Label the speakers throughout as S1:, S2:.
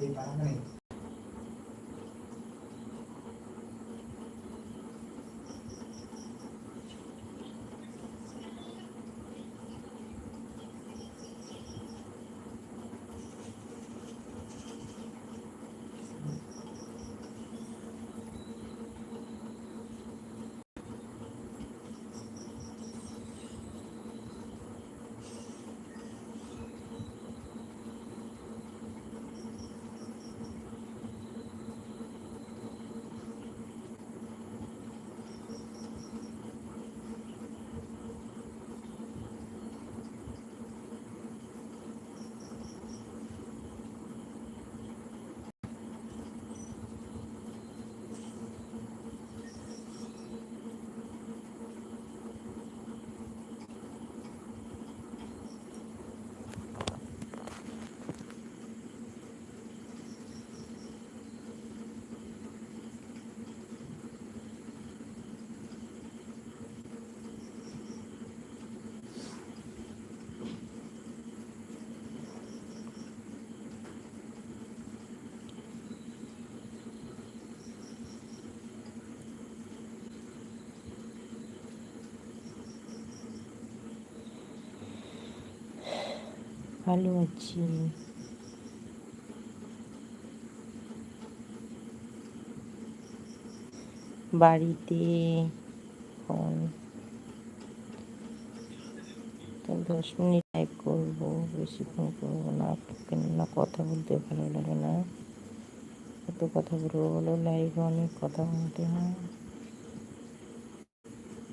S1: 可把它弄一 ভালো আছি বাড়িতে এখন তো দশ মিনিট টাইপ করব বেশিক্ষণ করব না কেননা কথা বলতে ভালো লাগে না কত কথা বলব বলো লাইভে অনেক কথা বলতে হয়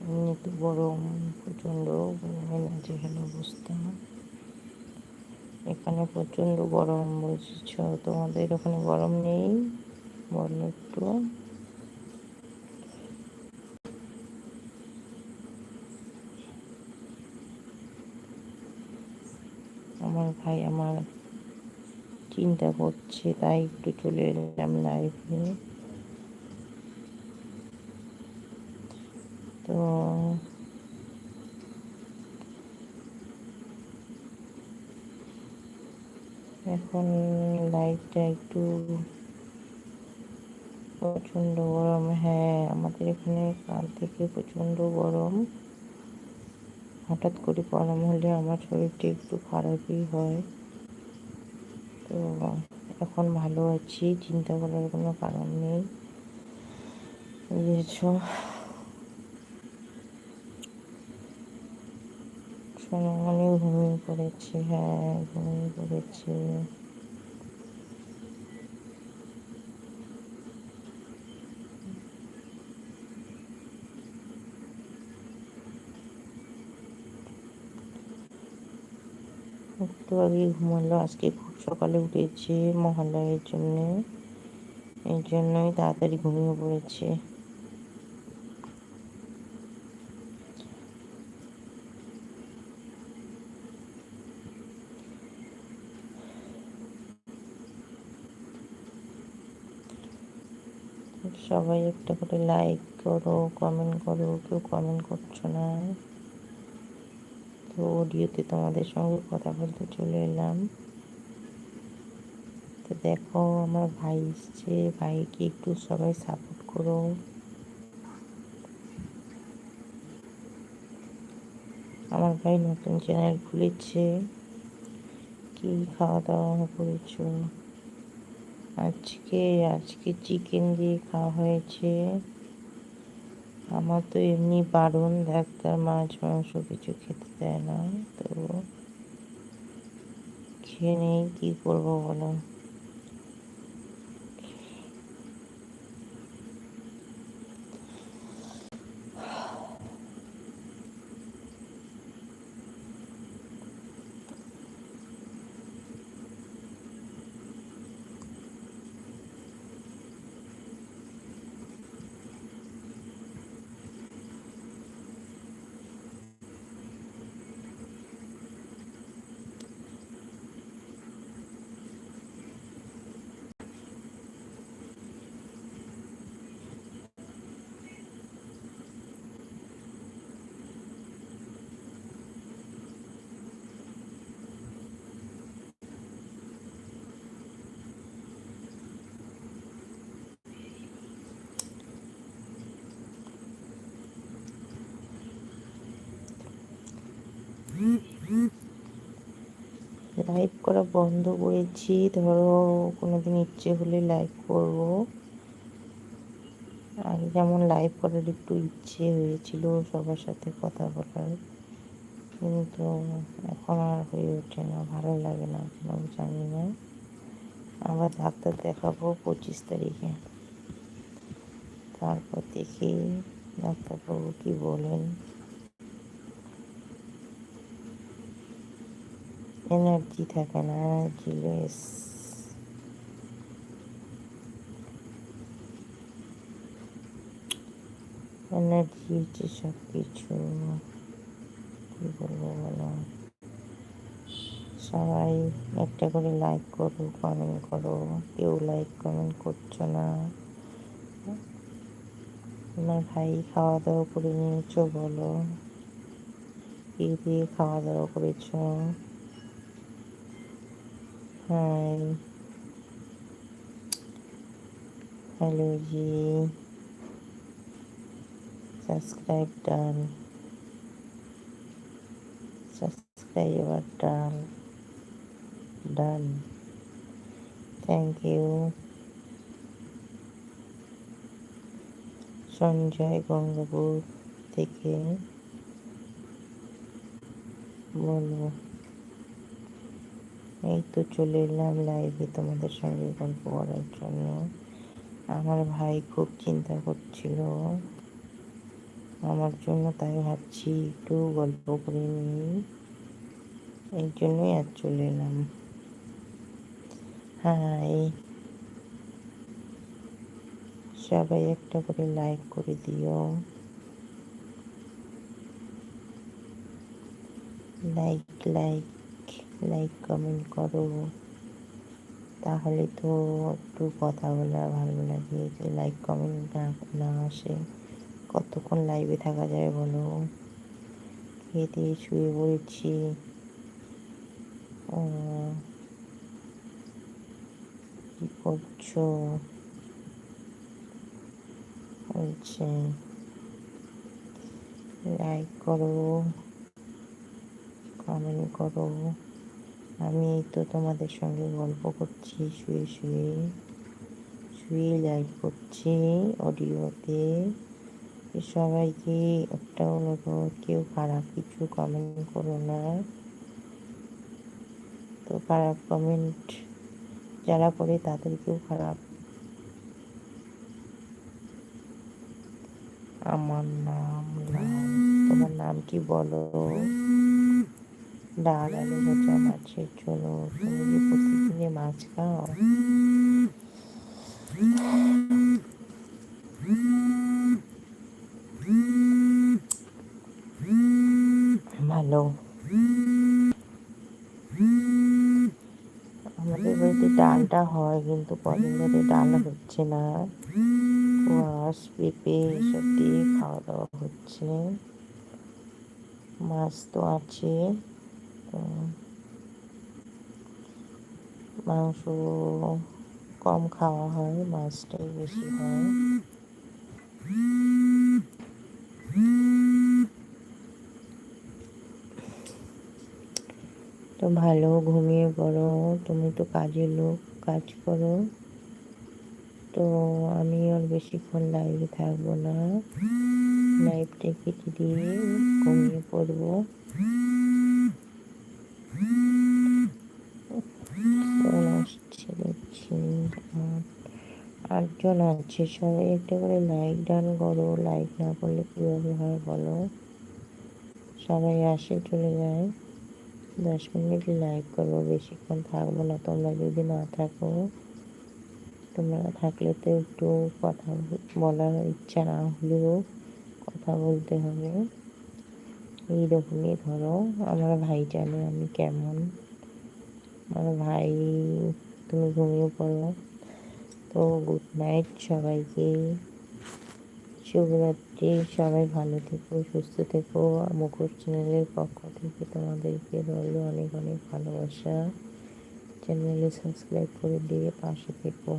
S1: এমনি তো গরম প্রচণ্ড গরমে নাজেহাল অবস্থা এখানে প্রচণ্ড গরম বুঝছ? তোমাদের ওখানে গরম নেই? বলো একটু। আমার ভাই আমার চিন্তা করছে, তাই একটু চলে এলাম লাইভে তো এখন লাইটটা একটু প্রচণ্ড গরম। হ্যাঁ আমাদের এখানে কাল থেকে প্রচণ্ড গরম। হঠাৎ করে গরম হলে আমার শরীরটা একটু খারাপই হয়। তো এখন ভালো আছি, চিন্তা করার কোনো কারণ নেই। বুঝেছ অনেক ঘুমিয়ে পড়েছে হ্যাঁ ঘুমিয়ে পড়েছে। একটু আগে ঘুমালো, আজকে খুব সকালে উঠেছে মহালয়ের জন্যে। এই জন্যই তাড়াতাড়ি ঘুমিয়ে পড়েছে। সবাই একটা করে লাইক করো কমেন্ট করো, কেউ কমেন্ট করছ না। তো অডিওতে তোমাদের সঙ্গে কথা বলতে চলে এলাম। তো দেখো, আমার ভাই এসছে। ভাইকে একটু সবাই সাপোর্ট করো। আমার ভাই নতুন চ্যানেল খুলেছে। কি খাওয়া দাওয়া করেছ? আজকে আজকে চিকেন দিয়ে খাওয়া হয়েছে। আমার তো এমনি বারণ, ডাক্তার মাছ, মাংস কিছু খেতে দেয় না তো খেয়ে নেই, কী করব বলো? লাইভ করা বন্ধ করেছি। ধরো কোনো দিন ইচ্ছে হলে লাইভ করব। আর যেমন লাইভ করার একটু ইচ্ছে হয়েছিল সবার সাথে কথা বলার। কিন্তু এখন আর হয়ে ওঠে না, ভালো লাগে না কেন জানি না। আবার ডাক্তার দেখাবো পঁচিশ তারিখে। তারপর দেখি ডাক্তারবাবু কি বলেন। এনার্জি থাকে না এনার্জি লেস এনার্জি হচ্ছে সব কিছু কী বলব বলো সবাই একটা করে লাইক করো কমেন্ট করো কেউ লাইক কমেন্ট করছ না আমার ভাই খাওয়া দাওয়া করে নিয়েছো বলো কি দিয়ে খাওয়া দাওয়া করেছ hi hello G subscribe done subscriber done done thank you Sanjay Gangapur থেকে বলব। এই তো চলে এলাম লাইভে তোমাদের সঙ্গে গল্প করার জন্য। আমার ভাই খুব চিন্তা করছিল। আমার জন্য তাই ভাবছি একটু গল্প করে নিই। এই জন্যই আর চলে এলাম। হাই। সবাই একটা করে লাইক করে দিও। লাইক লাইক লাইক কমেন্ট করো। তাহলে তো একটু কথা বলা ভালো লাগে যে লাইক কমেন্ট না না আসে। কতক্ষণ লাইভে থাকা যায় বলো? খেয়ে দিয়ে শুয়ে পড়েছি। কি করছ? লাইক করো কমেন্ট করো। আমি এই তো তোমাদের সঙ্গে গল্প করছি, শুয়ে শুয়ে শুয়ে লাইভ করছি অডিওতে সবাইকে একটা অনুরোধ, কেউ খারাপ কিছু কমেন্ট করো না। তো খারাপ কমেন্ট যারা করে তাদেরকেও খারাপ। আমার নাম নাম তোমার নাম কি বলো? ডাল আলু ভাজা মাছের চলো তুমি প্রতিদিনে মাছ খাও? ভালো। আমাদের বাড়িতে ডালটা হয়, কিন্তু কদিন ধরে ডাল হচ্ছে না। কোয়াশ পেঁপে এসব দিয়ে খাওয়া দাওয়া হচ্ছে। মাছ তো আছে। মাংস কম খাওয়া হয়, মাছটাই বেশি হয়। তো ভালো, ঘুমিয়ে পড়ো, তুমি তো কাজের লোক, কাজ করো। তো আমি আর বেশিক্ষণ লাইভে থাকব না। লাইভটা কেটে দিয়ে ঘুমিয়ে পড়ব। আটজন আছে, সবাই একটা করে লাইক ডান করো, লাইক না করলে কীভাবে হয় বলো? সবাই আসে, চলে যায়। দশ মিনিট লাইক করব, বেশিক্ষণ থাকব না। তোমরা যদি না থাকো, তোমরা থাকলে তো একটু কথা বলার ইচ্ছা না হলেও কথা বলতে হবে। এইরকমই ধরো। আমার ভাই জানে আমি কেমন? আমার ভাই তুমি ঘুমিয়ে পড়ো তো গুড নাইট সবাইকে। শুভরাত্রি, সবাই ভালো থেকো, সুস্থ থেকো। মুখোশ চ্যানেলের পক্ষ থেকে তোমাদেরকে রইল অনেক অনেক ভালোবাসা। চ্যানেলে সাবস্ক্রাইব করে দিয়ে পাশে থেকো।